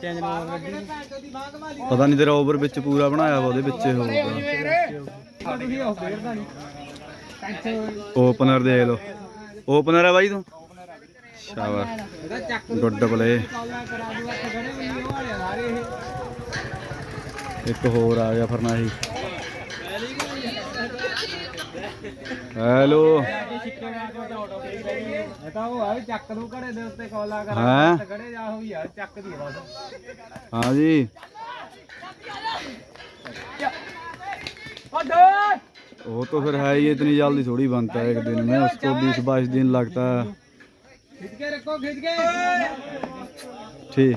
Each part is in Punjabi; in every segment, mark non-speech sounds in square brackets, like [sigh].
ਚੇਂਜ ਨੂੰ ਹੋਰ ਪਤਾ ਨਹੀਂ ਤੇਰਾ ਓਵਰ ਵਿੱਚ ਪੂਰਾ ਬਣਾਇਆ ਵਾ ਉਹਦੇ ਵਿੱਚ ਹੋਊਗਾ। ਓਪਨਰ ਦੇ ਲਓ। ਓਪਨਰ ਹੈ ਬਾਈ ਤੂੰ? ਸ਼ਾਬਾਸ਼। ਗੁੱਡ ਪਲੇ ਇੱਕ ਹੋਰ ਆ ਗਿਆ ਫਰਨਾਹੀ हेलो हाँ जी। वो तो फिर है ही, इतनी जल्दी थोड़ी बनता है एक दिन में, उसको बीस बाईस दिन लगता है। ठीक।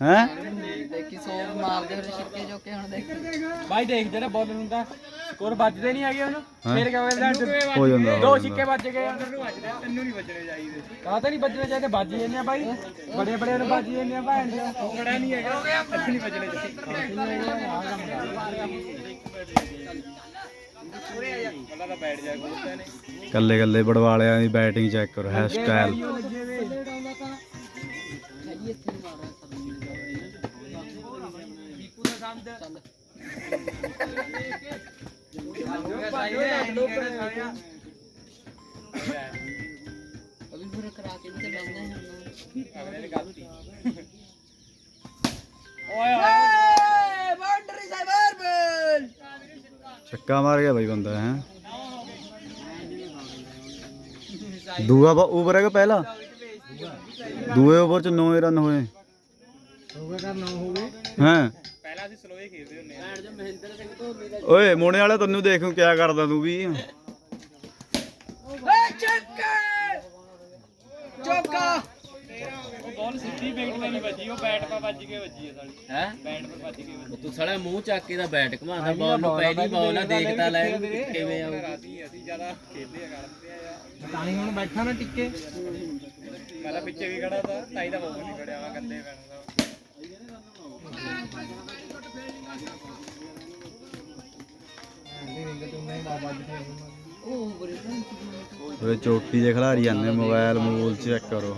ਹੈ? ਦੇਖੀ ਸੋ ਮਾਰਦੇ ਹੋ ਛਿੱਕੇ ਜੋਕੇ ਹੁਣ ਦੇਖ। ਬਾਈ ਦੇਖ ਜਿਹੜਾ ਬੋਲਰ ਹੁੰਦਾ ਸਕੋਰ ਵੱਜਦੇ ਨਹੀਂ ਹੈਗੇ ਉਹਨੂੰ। ਮੇਰੇ ਕਹਿੰਦੇ ਦੋ ਛਿੱਕੇ ਵੱਜ ਗਏ ਅੰਦਰ ਨੂੰ ਵੱਜਦੇ? ਤੈਨੂੰ ਨਹੀਂ ਵੱਜਣੇ ਚਾਹੀਦੇ। ਕਾਹ ਤਾਂ ਨਹੀਂ ਵੱਜਣੇ ਚਾਹੀਦੇ? ਵੱਜ ਜਾਂਦੇ ਆ ਬਾਈ। ਬੜੇ ਬੜੇ ਨੂੰ ਵੱਜ ਜਾਂਦੇ ਆ ਭੈਣ ਦੇ। ਫੜਾ ਨਹੀਂ ਹੈਗਾ। ਹੋ ਗਿਆ ਅੱਖ ਨਹੀਂ ਵੱਜਣੇ ਚਾਹੀਦੇ ਕੱਲੇ ਕੱਲੇ ਬੜਵਾਲਿਆਂ ਦੀ ਬੈਟਿੰਗ ਚੈੱਕ ਕਰੋ ਹੈਸ਼ਟੈਗ ਅਭੀ ਫਿਰ ਕਰਾ ਕੇ ਵੀ ਤੇ ਬੰਦੇ ਹਨ ਓਏ ਬਾਉਂਡਰੀ ਸਾਈਬਰ ਬਲ ਛੱਕਾ ਮਾਰ ਗਿਆ ਬਾਈ ਬੰਦਾ ਹੈ ਦੂਆ ਓਵਰ ਹੈਗਾ ਪਹਿਲਾ ਦੂਏ ਓਵਰ ਚ 9 ਰਨ ਹੋਏ ਹੋ ਗਿਆ ਕਰ ਨਾ ਹੋਵੇ ਹੈ ਪਹਿਲਾਂ ਅਸੀਂ ਸਲੋਏ ਖੇਡਦੇ ਹੁੰਦੇ ਆ। ਭੈਣ ਜੋ ਮਹਿੰਦਰ ਸਿੰਘ ਧੋਨੀ ਦਾ ਓਏ ਮੋਨੇ ਵਾਲਾ ਤੈਨੂੰ ਦੇਖੂ ਕਿਆ ਕਰਦਾ ਤੂੰ ਵੀ? ਓਏ ਚੱਕਰ ਚੌਕਾ! ਉਹ ਬਾਲ ਸਿੱਧੀ ਵਿਕਟ ਤੇ ਨਹੀਂ ਵੱਜੀ ਉਹ ਬੈਟ 'ਪਾ ਵੱਜ ਕੇ ਵੱਜੀ ਹੈ ਸਾਲੀ। ਹੈ? ਬੈਟ 'ਤੇ ਵੱਜ ਕੇ ਵੱਜੀ। ਤੂੰ ਸਾਲਾ ਮੂੰਹ ਚੱਕ ਕੇ ਦਾ ਬੈਟ ਘਮਾਉਂਦਾ ਬਾਲ ਨੂੰ ਪਹਿਲੀ ਬਾਲ ਆ ਦੇਖਦਾ ਲੈ ਕਿਵੇਂ ਆਊਗੀ ਅਸੀਂ ਅਸੀਂ ਜ਼ਿਆਦਾ ਖੇਡਦੇ ਆ ਕਰਦੇ ਆ ਯਾਰ। ਤਾਂ ਹੀ ਹੁਣ ਬੈਠਾ ਨਾ ਟਿੱਕੇ। ਪਹਿਲਾਂ ਪਿੱਛੇ ਵੀ ਖੜਾ ਤਾ ਤਾਈ ਦਾ ਬਹੁਤ ਨਹੀਂ ਖੜਿਆ ਵਾ ਕੰਦੇ ਪੈਣਾ ਬਰੇ ਓਏ ਚੋਟੀ ਦੇ ਖਿਡਾਰੀ ਜਾਂਦੇ ਮੋਬਾਈਲ ਮੂਲ ਚੈੱਕ ਕਰੋ।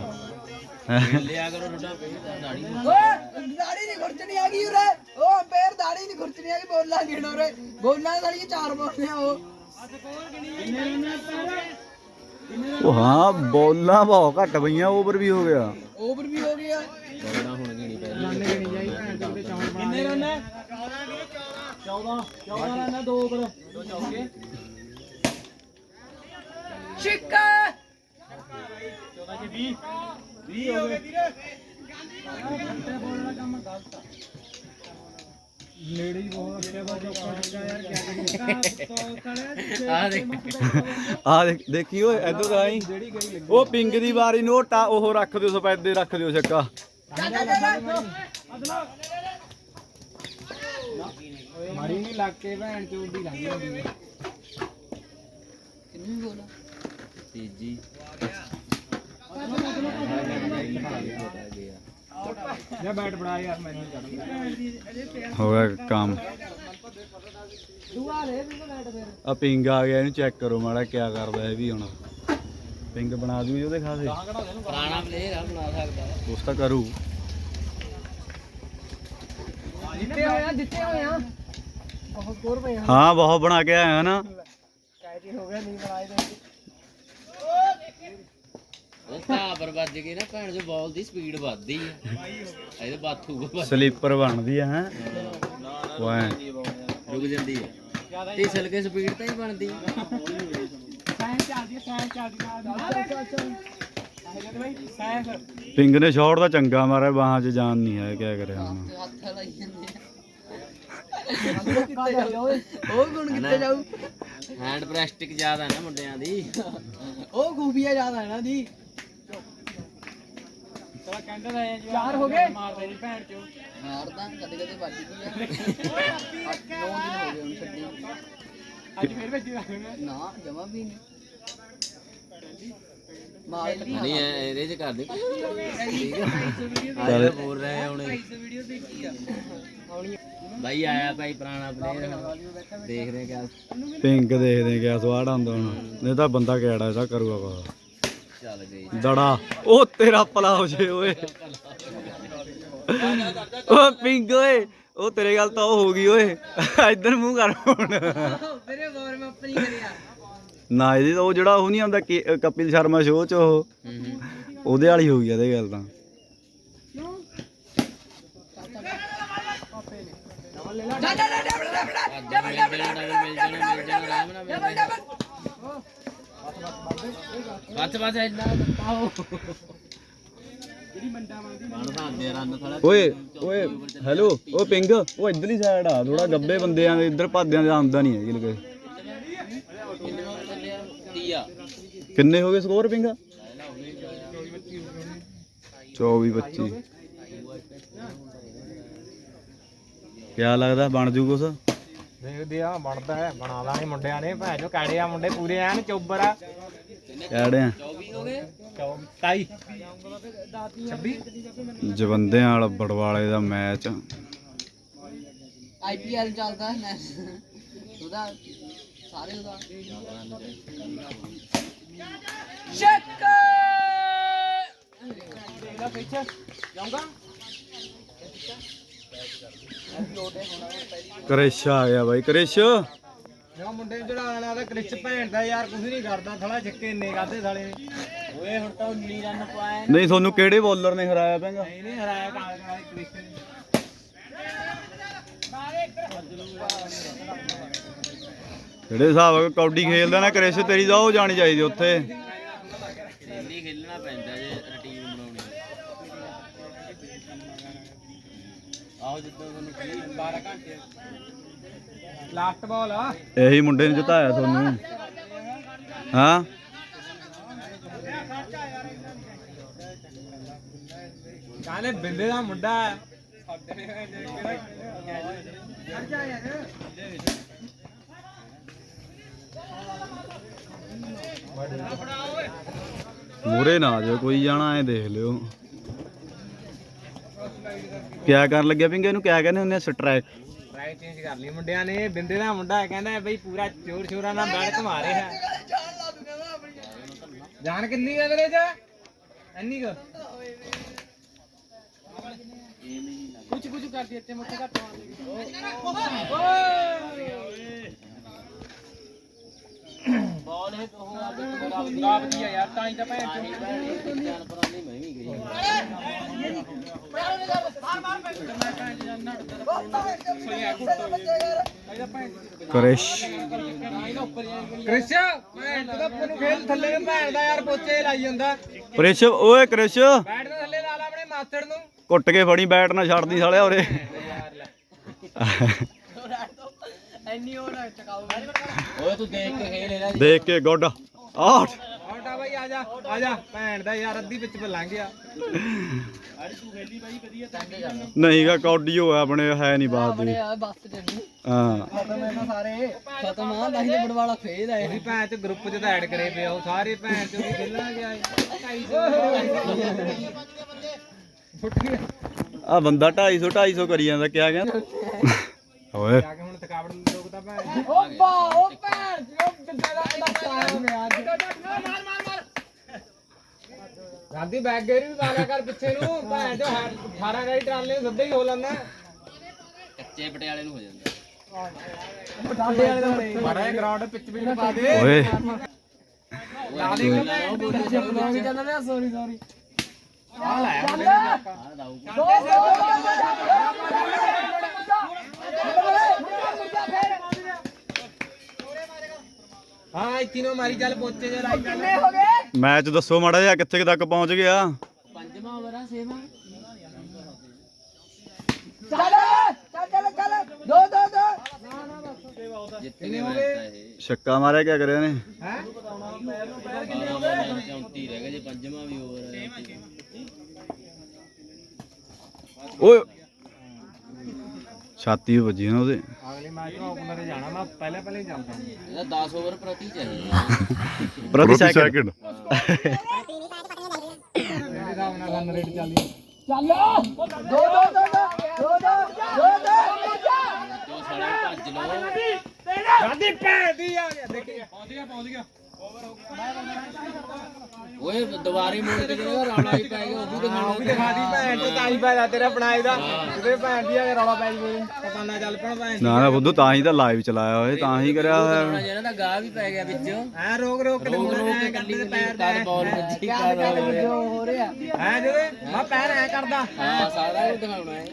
ਹੈਂ? ਲਿਆ ਕਰੋ ਤੁਹਾਡਾ ਪੇਟ ਦਾੜੀ ਓਏ ਦਾੜੀ ਨਹੀਂ ਖੁਰਚਣੀ ਆ ਗਈ ਉਰੇ। ਉਹ ਅੰਪੇਅਰ ਦਾੜੀ ਨਹੀਂ ਖੁਰਚਣੀ ਆ ਗਈ ਬੋਲਾਂ ਗਿਣ ਉਰੇ? ਬੋਲਾਂ ਸਾਲੀ ਚਾਰ ਬੋਲਦੇ ਆ ਉਹ। ਉਹ ਹਾਂ ਬੋਲਾਂ ਬਹੁਤ ਘੱਟ ਪਈਆਂ ਓਵਰ ਵੀ ਹੋ ਗਿਆ। ਓਵਰ ਵੀ ਹੋ ਗਿਆ। ਹੁਣ ਗਿਣੀ ਕਿੰਨੇ ਰਨ ਹੈ? 14 14 ਰਨ ਹੈ ਦੋ ਕਰੋ ਦੋ ਚੌਕੇ ਛਿੱਕਾ 14 ਚ 20 20 ਹੋ ਗਏ। ਘੰਟੇ ਬੋਲਣਾ ਕੰਮ ਗਲਤ ਆ ਨੇੜੇ ਹੀ ਬਹੁਤ ਅੱਗੇ ਦਾ ਚੌਕਾ ਲੱਗਾ ਯਾਰ ਕਿਆ ਕਰੀਏ। [laughs] ਆ ਦੇਖ। ਆ ਦੇਖ ਦੇਖੀ ਓਏ ਇਧਰ ਤਾਂ ਆਈ ਉਹ ਪਿੰਗ ਦੀ ਵਾਰੀ ਨੂੰ ਉਹ ਰੱਖ ਦਿਓ ਰੱਖ ਦਿਓ ਛੱਕਾ। ਮਾਰੀ ਨਹੀਂ ਲੱਗ ਕੇ ਭੈਣ ਚੋਦ ਦੀ ਲੰਘ ਜਾਂਦੀ ਹੈ ਕਿੰਨੀ ਬੋਲਾ ਤੀਜੀ। ਜਾਂ ਬੈਟ ਬੜਾ ਯਾਰ ਮੈਨੂੰ ਚੜ੍ਹਦਾ ਹੋ ਗਿਆ ਕੰਮ। ਆ ਪਿੰਗ ਆ ਗਿਆ ਇਹਨੂੰ ਚੈੱਕ ਕਰੋ ਮਾੜਾ ਕਿਆ ਕਰਦਾ ਇਹ ਵੀ ਹੁਣ। ਪਿੰਗ ਬਣਾ ਦੂ ਉਹਦੇ ਖਾਸੇ? ਪੁਰਾਣਾ ਪਲੇਅਰ ਆ ਬਣਾ ਸਕਦਾ। ਉਸ ਤਾਂ ਕਰੂ ਜਿੱਤੇ ਹੋਇਆ ਜਿੱਤੇ ਹੋਇਆ ਬਹੁਤ ਸਕੋਰ ਪਏ ਹਾਂ ਬਹੁਤ ਬਣਾ ਕੇ ਆਇਆ ਨਾ। ਕਾਇਦੀ ਹੋ ਗਿਆ ਨਹੀਂ ਬਣਾਏ ਦੇ ਉਹ ਘਾਬਰ ਵੱਜ ਗਈ ਨਾ ਭੈਣ ਜੋ ਬਾਲ ਦੀ ਸਪੀਡ ਵੱਧਦੀ ਆ। ਇਹਦੇ ਬਾਥੂ ਕੋ ਸਲੀਪਰ ਬਣਦੀ ਆ ਹੈ। ਵਾਹ। ਰੁਕ ਜਾਂਦੀ ਆ। ਤੇ ਸਲ ਕੇ ਸਪੀਡ ਤਾਂ ਹੀ ਬਣਦੀ। ਆ। ਸਾਇੰਸ ਚੱਲਦੀ ਹੈ ਸਾਇੰਸ ਚੱਲਦੀ ਹੈ ਪਿੰਗ ਨੇ ਸ਼ਾਟ ਦਾ ਚੰਗਾ ਮਾਰਿਆ ਬਾਹਾਂ 'ਚ ਜਾਨ ਨਹੀਂ ਹੈ ਕਿਆ ਕਰਿਆ ਹੁਣ। ਹੱਥ ਲਾਈ ਜਾਂਦੇ ਆ ਉਹ ਗੁਣ ਕਿੱਥੇ ਜਾਊ? ਹੈਂਡ ਪ੍ਰੈਸਟਿਕ ਜ਼ਿਆਦਾ ਨਾ ਮੁੰਡਿਆਂ ਦੀ। ਉਹ ਖੂਬੀਆ ਜ਼ਿਆਦਾ ਇਹਨਾਂ ਦੀ। ਚਲਾ ਜੀ ਚਾਰ ਹੋ ਗਏ? ਮਾਰਦੇ ਨਹੀਂ ਭੈਣ ਚੋ ਮਾਰਦਾ ਕਦੇ ਕਦੇ ਵੱਜ ਗਈ ਆ। 9 ਦਿਨ ਹੋ ਗਏ ਹੁਣ ਛੱਡੀ। ਅੱਜ ਫੇਰ ਭੇਜੀ ਨਾ ਜਮਾ ਵੀ ਨਹੀਂ। ਨਹੀਂ ਇਹ- ਇਹਦੇ ਚ ਕਰ ਦੇ। ਠੀਕ ਹੈ ਆਇਆ ਬੋਲ ਰਹੇ ਆ ਹੁਣੇ। ਵੀਡੀਓ ਦੇਖੀ ਆ ਬਾਈ ਆਇਆ ਭਾਈ ਪੁਰਾਣਾ ਪਲੇਅਰ ਦੇਖ ਰਹੇ ਕਿਆ। ਪਿੰਕ ਦੇਖਦੇ ਕਿਆ ਸਵਾਦ ਆਉਂਦਾ ਹੁਣ। ਨਹੀਂ ਤਾਂ ਬੰਦਾ ਕਿਹੜਾ ਇਹਦਾ ਕਰੂਗਾ ਪਾ ਚੱਲ ਗਈ। ਦੜਾ। ਉਹ ਤੇਰਾ ਭਲਾ ਹੋ ਜੇ ਓਏ। ਓ ਪਿੰਕ ਓਏ। ਉਹ ਤੇਰੇ ਗੱਲ ਤਾਂ ਉਹ ਹੋ ਗਈ ਓਏ। ਇੱਧਰ ਮੂੰਹ ਕਰ ਹੁਣ। ਮੇਰੇ ਵਾਰ ਮੈਂ ਆਪਣੀ ਕਰਿਆ ਨਾ ਇਹਦੀ ਉਹ ਜਿਹੜਾ ਉਹ ਨਹੀਂ ਆਉਂਦਾ ਕਪਿਲ ਸ਼ਰਮਾ ਸ਼ੋਅ 'ਚ ਉਹ। ਉਹਦੇ ਵਾਲੀ ਹੋ ਗਈ ਇਹਦੇ ਗੱਲ ਤਾਂ। ਓਏ ਓਏ ਹੈਲੋ ਓ ਪਿੰਗ ਉਹ ਇੱਧਰਲੀ ਸਾਈਡ ਆ। ਥੋੜਾ ਗੱਬੇ ਬੰਦਿਆਂ ਦੇ ਇੱਧਰ ਭਾਦਿਆਂ ਦਾ ਆਉਂਦਾ ਨਹੀਂ ਹੈ ਕਿ ਕਿੰਨੇ ਹੋ ਗਏ ਸਕੋਰ ਪਿੰਗ? 24 25 ਕਿਆ ਲੱਗਦਾ? ਬਣ ਜੂ ਕੁਛ? ਦੇਖਦੇ ਆ ਬਣਦਾ ਹੈ। ਬਣਾ ਲਾਣੇ ਮੁੰਡਿਆਂ ਨੇ। ਭੈ ਕਾੜੇ ਆ ਮੁੰਡੇ ਪੂਰੇ ਐਨ ਚੋਬਰ ਆ। ਕਿਹੜੇ ਆ? 24 ਹੋ ਗਏ? 24 26 ਜਵੰਦਿਆਂ ਵਾਲਾ ਬੜਵਾਲੇ ਦਾ ਮੈਚ। ਆਈਪੀਐਲ ਚੱਲਦਾ ਮੈਚ। ਉਹਦਾ ਚੱਕ ਇਹਦਾ ਪਿੱਛੇ ਜਾਊਂਗਾ ਕ੍ਰਿਸ਼ ਆ ਗਿਆ ਬਾਈ ਕ੍ਰਿਸ਼। ਜਿਹੜਾ ਮੁੰਡੇ ਨੂੰ ਚੜਾਉਣ ਵਾਲਾ ਕ੍ਰਿਸ਼ ਭੈਣ ਦਾ ਯਾਰ ਕੁਝ ਨਹੀਂ ਕਰਦਾ ਥੋੜਾ ਛੱਕੇ ਇੰਨੇ ਕਾਦੇ ਸਾਲੇ। ਨੇ ਓਏ ਹੁਣ ਤਾਂ 19 ਰਨ ਪਾਏ ਨਹੀਂ ਤੁਹਾਨੂੰ ਕਿਹੜੇ ਬੋਲਰ ਨੇ ਹਰਾਇਆ ਪੈਂਗਾ ਨਹੀਂ ਨਹੀਂ ਹਰਾਇਆ ਕਾਲ ਕਾਲ ਕ੍ਰਿਸ਼। ਨੇ ਜਿਹੜੇ ਹਿਸਾਬ ਨਾਲ ਕੌਡੀ ਖੇਲਦਾ ਨਾ ਕ੍ਰਿਸ਼ ਤੇਰੀ ਤਾਂ ਉਹ ਜਾਣੀ ਚਾਹੀਦੀ ਉੱਥੇ। ਡੇਲੀ ਖੇਲਣਾ ਪੈਂਦਾ ਜੇ ਰੁਟੀਨ ਬਣਾਉਣੀ। ਆਹੋ ਜਿੱਦਾਂ ਤੁਹਾਨੂੰ ਕਹੀ 12 ਘੰਟੇ। ਲਾਸਟ ਬਾਲ ਆ। ਇਹੀ ਮੁੰਡੇ ਨੇ ਜਿਤਾਇਆ ਤੁਹਾਨੂੰ। ਹਾਂ? ਕਾਲੇ ਬਿੰਦੇ ਦਾ ਮੁੰਡਾ ਹੈ। ਮੂਰੇ ਨਾ ਆ ਜਾਓ ਕੋਈ ਜਾਣਾ ਐ ਦੇਖ ਲਿਓ। ਕਿਆ ਕਰਨ ਲੱਗਿਆ ਪਿੰਗੇ? ਇਹਨੂੰ ਕਿਆ ਕਹਿੰਦੇ ਹੁੰਦੇ ਆ? ਸਟ੍ਰੈਕ ਟਰਾਈ ਚੇਂਜ ਕਰ ਲਈ ਮੁੰਡਿਆਂ ਨੇ। ਬਿੰਦੇ ਦਾ ਮੁੰਡਾ ਹੈ, ਕਹਿੰਦਾ ਬਈ ਪੂਰਾ ਚੋਰ ਚੋਰਾਂ ਨਾਲ ਬੈਠ ਘਮਾ ਰਿਹਾ ਹੈ। ਜਾਨ ਲਾ ਦੂੰਗਾ ਮੈਂ ਆਪਣੀ ਜਾਨ ਕਿੰਨੀ ਹੈ ਤੇਰੇ ਚ? ਇੰਨੀ ਕੁ? ਕੁਝ ਕੁਝ ਕਰਦੀ ਇੱਥੇ ਮੁੱਠੇ ਘੱਟ ਬਾਲ ਹੈ ਉਹ ਆਪੇ ਗਾਵਦੀ ਆ ਯਾਰ ਤਾਂ ਹੀ ਤਾਂ ਭੈਣ ਚੋਦ ਜਾਨਵਰਾਂ ਦੀ ਮੈਂ ਵੀ ਗਈ ਕ੍ਰਿਸ਼। ਕ੍ਰਿਸ਼ ਭੈਣ ਚੋਦ ਆਪਣੇ ਨੂੰ ਖੇਲ ਥੱਲੇ ਨੂੰ ਭੈਣ ਦਾ ਯਾਰ ਪੋਚੇ ਲਾਈ ਜਾਂਦਾ। ਕ੍ਰਿਸ਼ ਓਏ ਕ੍ਰਿਸ਼। ਬੈਟ ਦੇ ਥੱਲੇ ਲਾ ਲਾ ਆਪਣੇ ਮਾਸਟਰ ਨੂੰ। ਕੁੱਟ ਕੇ ਫੜੀ ਬੈਟ ਨਾ ਛੱਡਦੀ ਸਾਲਿਆ ਉਰੇ। ਐਨੀ ਉਹ ਨਾ ਚਕਾਓ। ਓਏ ਤੂੰ ਦੇਖ ਕੇ ਖੇਲ ਇਹਦਾ ਦੇਖ ਕੇ ਗੁੱਡ। ਆਊਟ ਆਟਾ ਬਾਈ ਆ ਜਾ ਆ ਜਾ। ਭੈਣ ਦਾ ਯਾਰ ਅੱਧੀ ਵਿੱਚ ਲੰਘ ਗਿਆ ਨਹੀਂਗਾ ਕੌਡੀਓ ਆ ਆਪਣੇ ਹੈ ਨਹੀਂ ਬਾਤ ਦੀ। ਆਪਣੇ ਬੱਸ ਹਾਂ। ਖਤਮ ਹੈ ਨਾ ਸਾਰੇ। ਖਤਮ ਆ ਨਹੀਂ ਤੇ ਬੜਵਾਲਾ ਫੇਰ ਆਏ ਉਹਦੀ ਭੈਣ ਚ ਗਰੁੱਪ ਚ ਤਾਂ ਐਡ ਕਰੇ ਪਏ ਆ, ਉਹ ਸਾਰੇ ਭੈਣ ਚ ਵੀ ਖੇਲਣ ਗਿਆ ਫੁੱਟ ਗਿਆ ਆ ਬੰਦਾ 250 250 ਕਰੀ ਜਾਂਦਾ ਕਿਆ ਕਹਿੰਦਾ ਓਏ। ਜਾ ਥਕਾਵਟ ਲੋਕ ਤਾਂ ਭੈਣ ਓ ਬਾ ਓ ਭੈਣ ਉਹ ਜਿੱਦਾਂ ਦਾ ਬੰਦਾ ਚਾਹ ਮੈਂ ਅੱਜ ਮਾਰ ਮਾਰ ਮਾਰ ਗਾਂਧੀ ਬੈਗ ਗੇਰੀ ਵੀ ਪਾਲਿਆ ਕਰ ਪਿੱਛੇ ਨੂੰ ਭੈਣ ਜੋ 18 ਗਾੜੀ ਟਰਾਲੇ ਨੂੰ ਸਿੱਧਾ ਹੀ ਹੋ ਲੈਂਦਾ ਕੱਚੇ ਪਟਿਆਲੇ ਨੂੰ ਹੋ ਜਾਂਦਾ ਸਾਡੇ ਵਾਲੇ ਦਾ ਜਿਹਾ ਗਰਾਊਂਡ ਪਿੱਚ ਵੀ ਪਾ ਦੇ ਓਏ ਲਾ ਦੇ ਚੱਲ ਸੌਰੀ ਸੌਰੀ ਆ ਨੇ ਜਾਕਾ ਆ ਦਾਊ ਦੋ ਦੋ ਹਾਂ ਇੱਥੇ ਨੂੰ ਮਾਰੀ ਚੱਲ ਪੋਚੇ ਜੇ ਲਾਈ ਚੱਲ ਕਿੰਨੇ ਹੋ ਗਏ? ਮੈਚ ਦੱਸੋ ਮਾੜਾ ਜਿਹਾ ਕਿੱਥੇ ਕੁ ਤੱਕ ਪਹੁੰਚ ਗਿਆ? ਪੰਜਵਾਂ ਓਵਰ ਆ ਛੇਵਾਂ ਚੱਲ ਚੱਲ ਚੱਲ ਚੱਲ। ਦੋ ਦੋ ਦੋ। ਜਿੱਤ ਕੇ ਮੈਚ ਇਹ। ਛੱਕਾ ਮਾਰਿਆ ਕਿਆ ਕਰਿਆ ਨੇ ਹੈ? 34 ਰਹਿ ਗਏ ਜੇ ਪੰਜਵਾਂ ਵੀ ਓਵਰ ਹੈ ਓਏ ਛਾਤੀ ਵੱਜੀ ਨਾ ਉਹਦੇ। ਅਗਲੇ ਮੈਚ ਨੂੰ ਓਪਨਰ ਤੇ ਜਾਣਾ ਮੈਂ ਪਹਿਲੇ ਪਹਿਲੇ ਹੀ ਜਾਂਦਾ ਇਹਦਾ 10 ਓਵਰ ਪ੍ਰਤੀ ਚਾਹੀਦਾ। ਪ੍ਰਤੀ ਸੈਕਿੰਡ ਮੇਰੇ ਹਿਸਾਬ ਨਾਲ ਰਨ ਰੇਟ ਚੱਲੀ ਜੋ ਸਾਰੇ ਭੱਜ ਲਓ। ਗਾਂਧੀ ਭੈ ਦੀ ਆ ਗਿਆ ਦੇਖੀ। ਪਹੁੰਚ ਗਿਆ ਪਹੁੰਚ ਗਿਆ। ਓਏ ਦੁਬਾਰੇ ਮੋੜ ਕੇ ਜਿਹੜਾ ਰੌਲਾ ਹੀ ਪੈ ਗਿਆ ਉਹ ਵੀ ਦਿਖਾਣਾ ਉਹ ਵੀ ਦਿਖਾ ਦੀ ਭੈਣ ਤੇ ਤਾਂ ਹੀ ਪੈਦਾ ਤੇਰਾ ਬਣਾਏ ਦਾ ਕਿਤੇ ਭੈਣ ਦੀ ਆ ਕੇ ਰੌਲਾ ਪੈ ਜਵੇ ਪਤਾ ਨਾ ਚੱਲ ਪਣ ਭੈਣ ਨਾ ਨਾ ਬੁੱਧੂ ਤਾਂ ਹੀ ਤਾਂ ਲਾਈਵ ਚਲਾਇਆ ਹੋਏ ਤਾਂ ਹੀ ਕਰਿਆ ਹੋਇਆ। ਜਿਹੜਾ ਦਾ ਗਾਹ ਵੀ ਪੈ ਗਿਆ ਵਿੱਚ। ਐ ਰੋਕ ਰੋਕ ਕੇ ਰੋਕ ਰੋਕ ਕੇ ਪੈਰ ਕਦ ਬਾਲ। ਵੱਜੀ ਜੋ ਹੋ ਰਿਹਾ। ਐ ਜਵੇ ਮੈਂ ਪੈਰ ਐ ਕਰਦਾ। ਹਾਂ ਸਾਰਾ ਕੁਝ ਦਿਖਾਉਣਾ ਹੈ।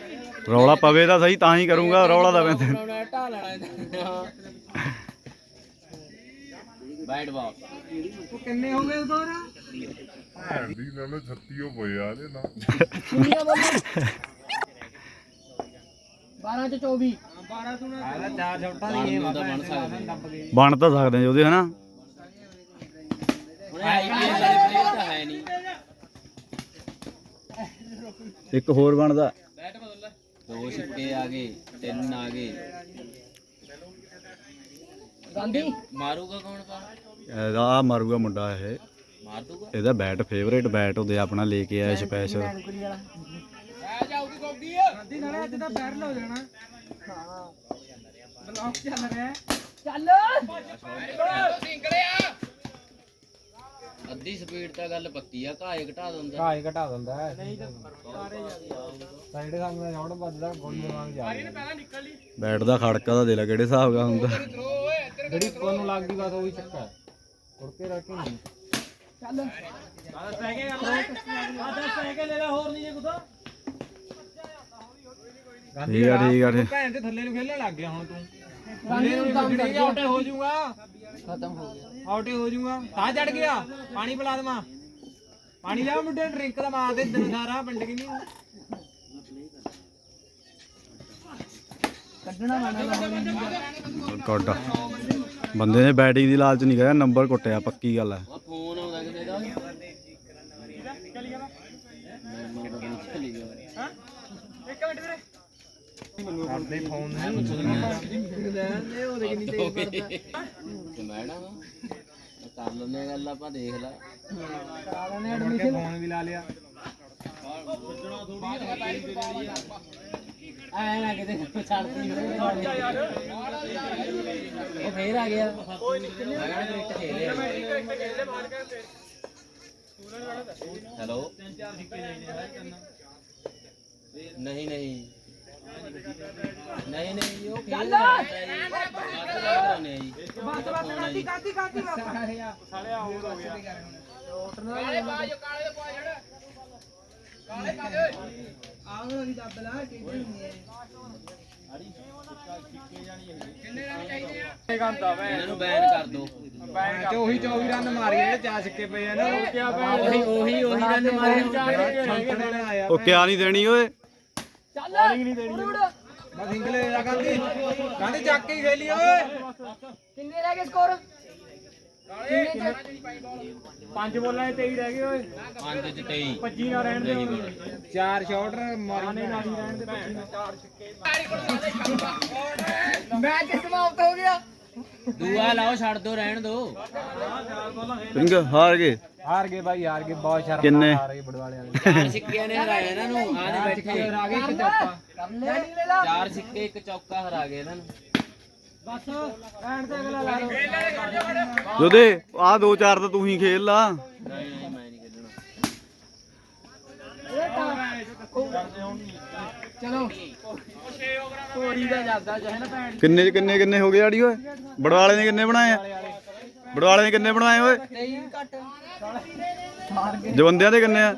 ਰੌਲਾ ਪਵੇ ਤਾਂ ਸਹੀ ਤਾਂ ਹੀ ਕਰੂੰਗਾ ਰੌਲਾ ਦਾ ਪੈਂਦਾ ਢਾ ਲੈਣਾ ਬੈਟ ਬਾਲ ਉਹ ਕਿੰਨੇ ਹੋ ਗਏ ਦੋਰ ਭੈਣ ਦੀ ਨਾਲ 36 ਹੋ ਪਏ ਆ ਨਾਲ ਕਿੰਨੀਆਂ ਬੋਲਾਂ। 12 ਚ 24 12 ਤੂੰ ਨਾ ਚਾਰ ਛੋਟਾ ਦੀ ਗੇਮ ਆ ਤਾਂ ਬਣ ਸਕਦੇ ਤਾਂ ਸਕਦੇ ਆ ਉਹਦੇ ਹਨਾ? ਇੱਕ ਹੋਰ ਬਣਦਾ। ਦੋ ਛੱਕੇ ਆ ਗਏ ਤਿੰਨ ਆ ਗਏ। ਗਾਂਧੀ? ਮਾਰੂਗਾ ਕੌਣ ਪਾ ਇਹਦਾ ਆਹ ਮਾਰੂਗਾ ਮੁੰਡਾ ਇਹ। ਮਾਰ ਦੂਗਾ ਇਹਦਾ ਬੈਟ ਫੇਵਰੇਟ ਬੈਟ ਉਹਦੇ ਆਪਣਾ ਲੈ ਕੇ ਆਇਆ ਸਪੈਸ਼ਲ ਕੁੜੀ ਵਾਲਾ ਗਾਂਧੀ ਨਾਲੇ ਅੱਜ ਤਾਂ ਪੈਰ ਹੋ ਜਾਣਾ। ਹਾਂ। ਬਲੌਕ ਚੱਲ ਰਿਹਾ ਚੱਲ। ਅੱਧੀ ਸਪੀਡ ਤਾਂ ਗੱਲ ਪੱਕੀ ਆ ਘਾਏ ਘਟਾ ਦਿੰਦਾ। ਘਾਏ ਘਟਾ ਦਿੰਦਾ ਹੈ। ਨਹੀਂ ਤਾਂ ਸਾਡੇ ਸਾਹਮਣੇ ਰੌੜ ਵੱਜਦਾ ਗੋਲੀ ਵਾਂਗ ਜਾ ਬੈਟ ਦਾ ਖੜਕਾ ਦਾ ਦੇ ਲੈ ਕਿਹੜੇ ਹਿਸਾਬ ਦਾ ਹੁੰਦਾ। ਜਿਹੜੀ ਉੱਪਰ ਨੂੰ ਲੱਗਦੀ ਬਾਤ ਉਹ ਵੀ ਚੱਕਾ ਉੜ ਕੇ ਰੱਖ ਨਹੀਂ। ਚੱਲ ਠੀਕ ਆ ਠੀਕ ਆ। ਠੀਕ ਭੈਣ ਤੇ ਥੱਲੇ ਨੂੰ ਖੇਲਣ ਲੱਗ ਗਿਆ ਹੁਣ ਤੂੰ। ਗਾਂਧੀ ਨੂੰ ਕੰਮ ਕਰ ਆਊਟ ਹੋ ਜਾਊਗਾ। ਖਤਮ ਹੋ ਗਿਆ। ਆਊਟ ਹੋ ਜਾਊਗਾ। ਤਾਂ ਚੜ ਗਿਆ। ਪਾਣੀ ਪਿਲਾ ਦੇਵਾਂ। ਪਾਣੀ ਲਿਆ ਮੁੰਡੇ ਡਰਿੰਕ ਦਾ ਮਾਰ ਦੇ ਦਿਨ ਸਾਰਾ ਪਿੰਡ ਕਿ ਨਹੀਂ ਕੱਢਣਾ ਮੈਨਾਂ ਕੱਟ ਬੰਦੇ ਨੇ ਬੈਟਿੰਗ ਦੀ ਲਾਲਚ ਨਹੀਂ ਕਰਿਆ ਨੰਬਰ ਕੁੱਟਿਆ ਪੱਕੀ ਗੱਲ ਹੈ। ਆ ਫੋਨ ਆਉਂਦਾ ਕਿਤੇ ਦਾ। ਚਲੀ ਗਿਆ ਚਲੀ ਗਿਆ ਕਰਦੇ ਫੋਨ ਤੇ ਮੈਡਮ ਕਰ ਲੈਨੇ ਗੱਲ ਆਪਾਂ ਦੇਖ ਲੈ। ਮੁੜ ਕੇ ਫੋਨ ਵੀ ਲਾ ਲਿਆ। फिर आ हेलो नहीं नहीं नहीं नहीं यो चल बात बात नहीं बात बात नहीं काती काती बात सारे आ सारे आ हो गए ओ तो नहीं अरे भाई जो काले बॉय ਆਹ ਵੀ ਦੱਬ ਲਾ ਟੀਚਰ ਨਹੀਂ ਹੈ ਗੰਦਾ ਵੇ ਇਹਨਾਂ ਨੂੰ ਬੈਨ ਕਰ ਦੋ। ਭੈਣ ਚ ਉਹੀ 24 ਰਨ ਮਾਰੀ ਜਿਹੜੇ ਚਾਰ ਸਿੱਕੇ ਪਏ ਆ ਨਾ। ਉਹ ਕਿਆ ਭੈਣ? ਉਹੀ ਉਹੀ ਉਹੀ ਰਨ ਮਾਰੇ ਛੱਕੇ ਆਇਆ ਉਹ ਕਿਆ ਨਹੀਂ ਦੇਣੀ ਓਏ? ਬਸ ਇੰਗਲੇ ਆ ਗਾਂਧੀ। ਗਾਂਧੀ ਚੱਕ ਕੇ ਹੀ ਖੇਲੀ ਓਏ। ਕਿੰਨੇ ਰਹਿ ਗਏ ਸਕੋਰ ਪੰਜ ਬੋਲਾਂ 23 ਰਹਿ ਗਏ ਓਏ। 5 ਚ 23 25 ਨਾ ਰਹਿਣ ਦੇ ਚਾਰ ਸ਼ਾਟ ਮਾਰਨੇ ਮਾਰੀ ਰਹਿਣ ਦੇ 25 ਨਾ ਚਾਰ ਮੈਚ ਸਮਾਪਤ ਹੋ ਗਿਆ। ਦੂਆ ਲਾਓ ਛੱਡ ਦੋ ਰਹਿਣ ਦੋ। ਪਿੰਗ ਹਾਰ ਗਏ। ਹਾਰ ਗਏ ਬਾਈ ਹਾਰ ਗਏ। ਬਹੁਤ ਸ਼ਰਮ ਕਿੰਨੇ? ਆ ਰਹੀ ਬੜਵਾਲੇ ਵਾਲੇ ਚਾਰ ਸਿੱਕਿਆਂ ਨੇ ਹਰਾਇਆ ਇਹਨਾਂ ਨੂੰ। ਆ ਦੇ ਬੈਠੇ। ਆ ਗਏ ਇੱਕ ਲਾ। ਚਾਰ ਸਿੱਕੇ ਇੱਕ ਚੌਕਾ ਹਰਾ ਗਏ ਇਹਨਾਂ ਨੂੰ। ਬਸ ਰਹਿਣ ਤੇ ਅਗਲਾ ਲਾ ਲਓ। ਜੋਦੇ ਆ ਦੋ ਚਾਰ ਤਾਂ ਤੂੰ ਹੀ ਖੇਲ ਲਾ। ਨਹੀਂ ਨਹੀਂ ਮੈਂ ਨਹੀਂ ਖੇਡਣਾ ਚਲੋ ਕੋਰੀ ਦਾ ਜਾਂਦਾ ਚਾਹੇ ਨਾ ਭੈਣ ਕਿੰਨੇ ਕਿੰਨੇ ਕਿੰਨੇ ਹੋ ਗਏ ਆੜੀ ਓਏ? ਬੜਵਾਲੇ ਨੇ ਕਿੰਨੇ ਬਣਾਏ ਆ? ਬੜਵਾਲੇ ਨੇ ਕਿੰਨੇ ਬਣਾਏ ਓਏ? 23 ਘੱਟ ਹਾਰ ਗਏ ਜਵੰਦਿਆਂ ਦੇ ਕਿੰਨੇ ਆ?